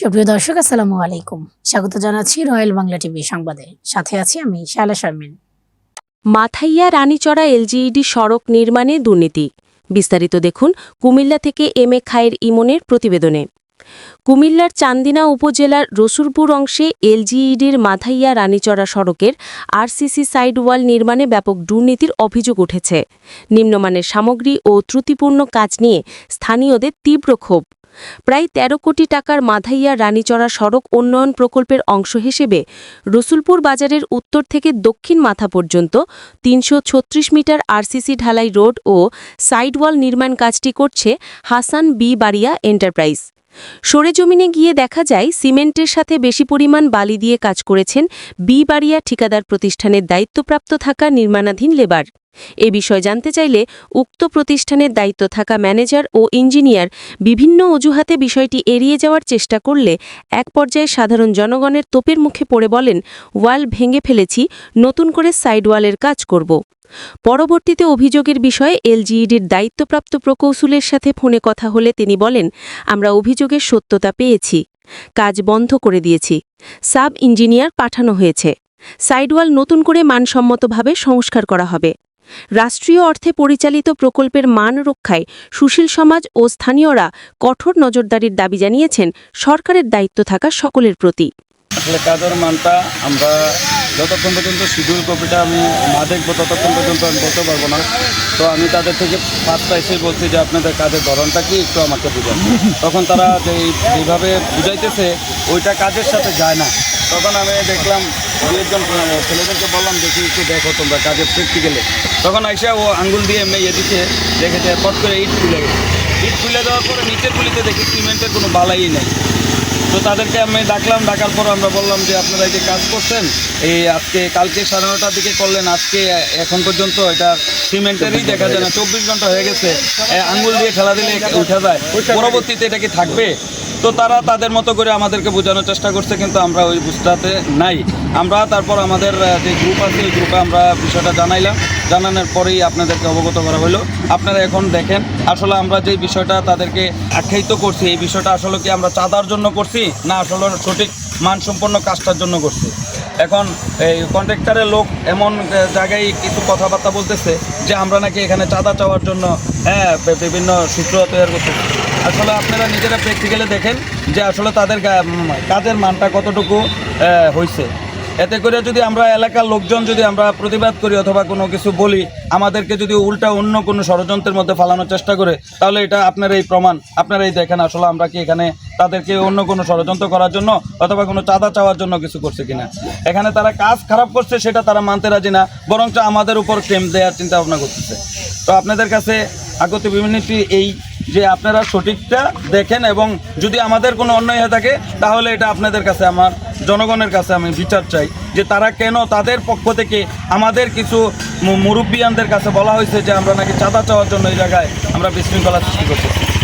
সুপ্রিয় দর্শক, আসসালামু আলাইকুম। স্বাগত জানাচ্ছি রয়্যাল বাংলা টিভি সংবাদে। সাথে আছি আমি শায়লা শারমিন। মাথাইয়া রানীচড়া এলজিইডি সড়ক নির্মাণে দুর্নীতি। বিস্তারিত দেখুন কুমিল্লা থেকে এম এ খায়ের ইমনের প্রতিবেদনে। কুমিল্লার চান্দিনা উপজেলার রসুলপুর অংশে এলজিইডির মাথাইয়া রানীচড়া সড়কের আরসিসি সাইড ওয়াল নির্মাণে ব্যাপক দুর্নীতির অভিযোগ উঠেছে। নিম্নমানের সামগ্রী ও ত্রুটিপূর্ণ কাজ নিয়ে স্থানীয়দের তীব্র ক্ষোভ। প্রায় ১৩ কোটি টাকার মাধাইয়া রানীচড়া সড়ক উন্নয়ন প্রকল্পের অংশ হিসেবে রসুলপুর বাজারের উত্তর থেকে দক্ষিণ মাথা পর্যন্ত তিনশো ছত্রিশ মিটার আরসিসি ঢালাই রোড ও সাইডওয়াল নির্মাণ কাজটি করছে হাসান বি বাড়িয়া এন্টারপ্রাইজ। সরেজমিনে গিয়ে দেখা যায়, সিমেন্টের সাথে বেশি পরিমাণ বালি দিয়ে কাজ করেছেন বি বাড়িয়া ঠিকাদার প্রতিষ্ঠানের দায়িত্বপ্রাপ্ত থাকা নির্মাণাধীন লেবার। এ বিষয় জানতে চাইলে উক্ত প্রতিষ্ঠানের দায়িত্ব থাকা ম্যানেজার ও ইঞ্জিনিয়ার বিভিন্ন অজুহাতে বিষয়টি এড়িয়ে যাওয়ার চেষ্টা করলে এক পর্যায়ে সাধারণ জনগণের তোপের মুখে পড়ে বলেন, ওয়াল ভেঙে ফেলেছি, নতুন করে সাইড ওয়ালের কাজ করব। পরবর্তীতে অভিযোগের বিষয়ে এলজিইডির দায়িত্বপ্রাপ্ত প্রকৌশলের সাথে ফোনে কথা হলে তিনি বলেন, আমরা অভিযোগের সত্যতা পেয়েছি। কাজ বন্ধ করে দিয়েছি। সাব ইঞ্জিনিয়ার পাঠানো হয়েছে। সাইডওয়াল নতুন করে মানসম্মতভাবে সংস্কার করা হবে। রাষ্ট্রীয় অর্থে পরিচালিত প্রকল্পের মান রক্ষায় সুশীল সমাজ ও স্থানীয়রা কঠোর নজরদারির দাবি জানিয়েছেন, সরকারের দায়িত্ব থাকা সকলের প্রতি। আসলে কাজের মানটা আমরা যতক্ষণ পর্যন্ত শিডিউল কপিটা আমি না দেখব, ততক্ষণ পর্যন্ত আমি বলতে পারব না। তো আমি তাদের থেকে ফার্স্ট এসে বলছি যে, আপনাদের কাজের ধরনটা কি? একটু আমাকে বুঝান। তখন তারা যে, যেভাবে বুঝাইতেছে, ওইটা কাজের সাথে যায় না। তখন আমি দেখলাম দু একজন ছেলেদেরকে বললাম, দেখি একটু দেখো তোমরা কাজের প্র্যাকটিক্যালে তখন আইসা ও আঙ্গুল দিয়ে এমনি এদিকে দেখেছে পট করে ইট খুলে গেছে। ইট খুলে দেওয়ার পরে নিচের গুলিতে দেখি, সিমেন্টের কোনো বালাই নেই। তো তাদেরকে আমি ডাকলাম ডাকার পর আমরা বললাম যে আপনারা এই যে কাজ করছেন এই আজকে কালকে সাড়ে নটার দিকে করলেন আজকে এখন পর্যন্ত এটা সিমেন্টেরই দেখা যায় না চব্বিশ ঘণ্টা হয়ে গেছে আঙ্গুল দিয়ে খেলা দিলে উঠে যায়। পরবর্তীতে এটা কি থাকবে? তো তারা তাদের মতো করে আমাদেরকে বোঝানোর চেষ্টা করছে কিন্তু আমরা ওই বুঝতে নাই। আমরা তারপর আমাদের যে গ্রুপ আছে ওই গ্রুপে আমরা বিষয়টা জানাইলাম। জানানোর পরেই আপনাদেরকে অবগত করা হলো। আপনারা এখন দেখেন, আসলে আমরা যে বিষয়টা তাদেরকে আখ্যায়িত করছি, এই বিষয়টা আসলে কি আমরা চাঁদার জন্য করছি, না আসলে সঠিক মানসম্পন্ন কাজটার জন্য করছি? এখন এই কন্ট্রাক্টরের লোক এমন জায়গায় কিছু কথাবার্তা বলতেছে যে আমরা নাকি এখানে চাঁদা চাওয়ার জন্য হ্যাঁ বিভিন্ন সূত্র তৈরি করতেছি। আসলে আপনারা নিজেরা প্র্যাকটিক্যালে দেখেন যে আসলে তাদের কাজের মানটা কতটুকু হয়েছে এতে করে যদি আমরা এলাকার লোকজন যদি আমরা প্রতিবাদ করি অথবা কোনো কিছু বলি, আমাদেরকে যদি উল্টা অন্য কোনো ষড়যন্ত্রের মধ্যে ফালানোর চেষ্টা করে, তাহলে এটা আপনার এই প্রমাণ। আপনারাই দেখেন আসলে আমরা কি এখানে তাদেরকে অন্য কোনো ষড়যন্ত্র করার জন্য অথবা কোনো চাঁদা চাওয়ার জন্য কিছু করছে কিনা। এখানে তারা কাজ খারাপ করছে সেটা তারা মানতে রাজি না, বরঞ্চ আমাদের উপর ক্লেম দেওয়ার চিন্তা ভাবনা করতেছে। তো আপনাদের কাছে আগত বিভিন্ন এই যে আপনারা সঠিকটা দেখেন এবং যদি আমাদের কোনো অন্যায় হয়ে থাকে, তাহলে এটা আপনাদের কাছে আমার, জনগণের কাছে আমি বিচার চাই যে তারা কেন তাদের পক্ষ থেকে আমাদের কিছু মুরব্বিয়ানদের কাছে বলা হয়েছে যে আমরা নাকি চাঁদা চাওয়ার জন্য এই জায়গায় আমরা বিশৃঙ্খলা সৃষ্টি করতেছি।